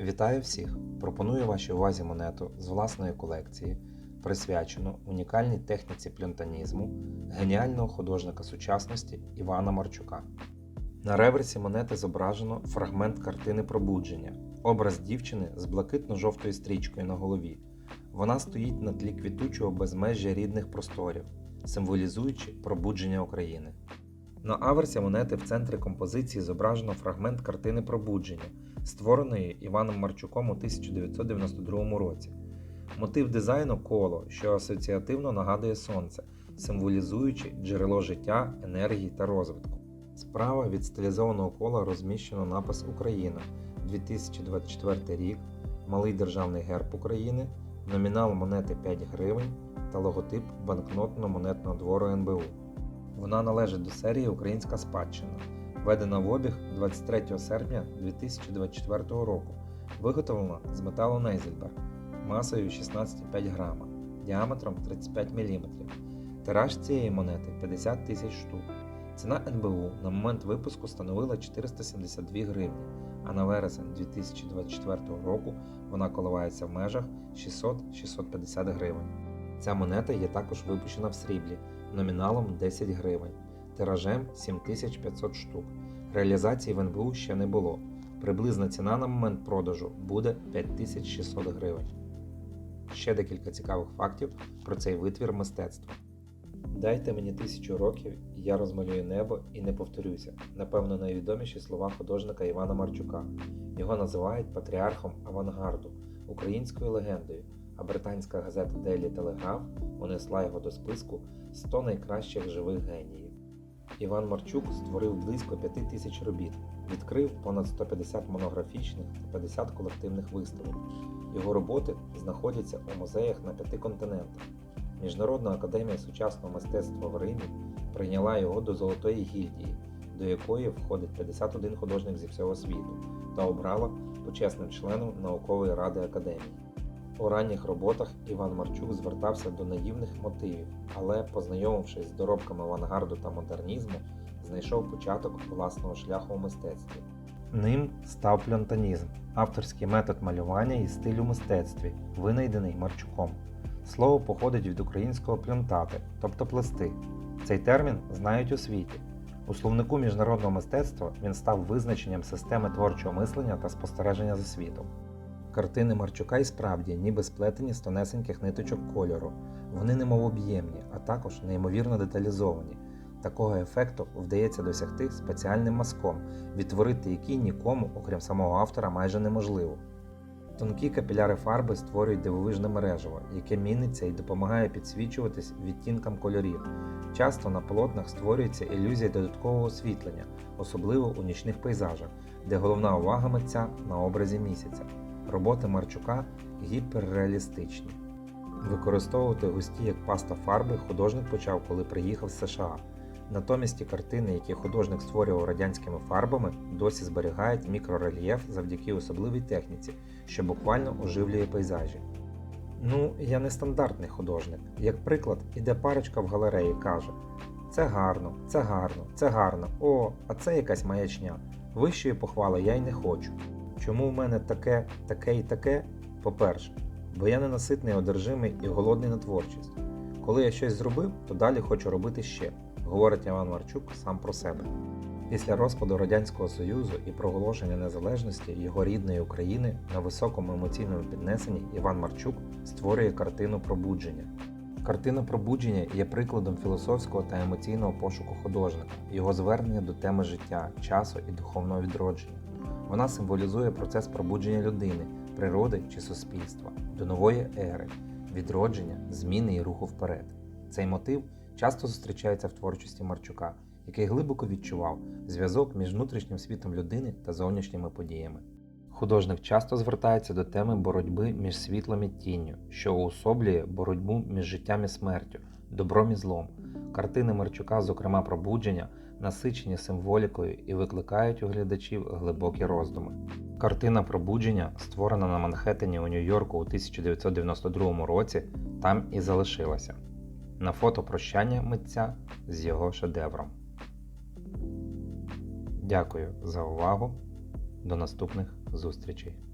Вітаю всіх! Пропоную вашій увазі монету з власної колекції, присвячену унікальній техніці плюнтанізму геніального художника сучасності Івана Марчука. На реверсі монети зображено фрагмент картини пробудження, образ дівчини з блакитно-жовтою стрічкою на голові. Вона стоїть на тлі квітучого безмежжя рідних просторів, символізуючи пробудження України. На аверсі монети в центрі композиції зображено фрагмент картини пробудження, створеної Іваном Марчуком у 1992 році. Мотив дизайну коло, що асоціативно нагадує сонце, символізуючи джерело життя, енергії та розвитку. Справа від стилізованого кола розміщено напис Україна 2024 рік, малий державний герб України, номінал монети 5 гривень та логотип банкнотно-монетного двору НБУ. Вона належить до серії Українська спадщина, введена в обіг 23 серпня 2024 року, виготовлена з металу Нейзельберг масою 16,5 грама, діаметром 35 мм. Тираж цієї монети 50 тисяч штук. Ціна НБУ на момент випуску становила 472 гривні, а на вересень 2024 року вона коливається в межах 600-650 гривень. Ця монета є також випущена в сріблі номіналом 10 гривень, тиражем 7500 штук. Реалізації в НБУ ще не було. Приблизна ціна на момент продажу буде 5600 гривень. Ще декілька цікавих фактів про цей витвір мистецтва. Дайте мені тисячу років, і я розмалюю небо і не повторюся. Напевно, найвідоміші слова художника Івана Марчука. Його називають патріархом авангарду, українською легендою, а британська газета Daily Telegraph унесла його до списку 100 найкращих живих геніїв. Іван Марчук створив близько 5 тисяч робіт, відкрив понад 150 монографічних та 50 колективних виставок. Його роботи знаходяться у музеях на п'яти континентах. Міжнародна академія сучасного мистецтва в Римі прийняла його до Золотої гільдії, до якої входить 51 художник зі всього світу, та обрала почесним членом наукової ради академії. У ранніх роботах Іван Марчук звертався до наївних мотивів, але, познайомившись з доробками авангарду та модернізму, знайшов початок власного шляху у мистецтві. Ним став плюнтанізм, авторський метод малювання і стиль у мистецтві, винайдений Марчуком. Слово походить від українського плюнтати, тобто плести. Цей термін знають у світі. У словнику міжнародного мистецтва він став визначенням системи творчого мислення та спостереження за світом. Картини Марчука і справді ніби сплетені з тонесеньких ниточок кольору. Вони немов об'ємні, а також неймовірно деталізовані. Такого ефекту вдається досягти спеціальним мазком, відтворити який нікому, окрім самого автора, майже неможливо. Тонкі капіляри фарби створюють дивовижне мережево, яке міниться і допомагає підсвічуватись відтінкам кольорів. Часто на полотнах створюється ілюзія додаткового освітлення, особливо у нічних пейзажах, де головна увага митця на образі місяця. Роботи Марчука гіперреалістичні. Використовувати густі як паста фарби художник почав, коли приїхав з США. Натомість ті картини, які художник створював радянськими фарбами, досі зберігають мікрорельєф завдяки особливій техніці, що буквально оживлює пейзажі. Ну, я не стандартний художник. Як приклад, іде парочка в галереї каже: це гарно, це гарно, це гарно, о, а це якась маячня. Вищої похвали я й не хочу. Чому в мене таке, таке і таке? По-перше, бо я ненаситний, одержимий і голодний на творчість. Коли я щось зробив, то далі хочу робити ще, говорить Іван Марчук сам про себе. Після розпаду Радянського Союзу і проголошення незалежності його рідної України на високому емоційному піднесенні Іван Марчук створює картину пробудження. Картина пробудження є прикладом філософського та емоційного пошуку художника, його звернення до теми життя, часу і духовного відродження. Вона символізує процес пробудження людини, природи чи суспільства до нової ери, відродження, зміни і руху вперед. Цей мотив часто зустрічається в творчості Марчука, який глибоко відчував зв'язок між внутрішнім світом людини та зовнішніми подіями. Художник часто звертається до теми боротьби між світлом і тінню, що уособлює боротьбу між життям і смертю, добром і злом. Картини Марчука, зокрема пробудження, насичені символікою і викликають у глядачів глибокі роздуми. Картина пробудження, створена на Манхеттені у Нью-Йорку у 1992 році, там і залишилася. На фото прощання митця з його шедевром. Дякую за увагу. До наступних зустрічей!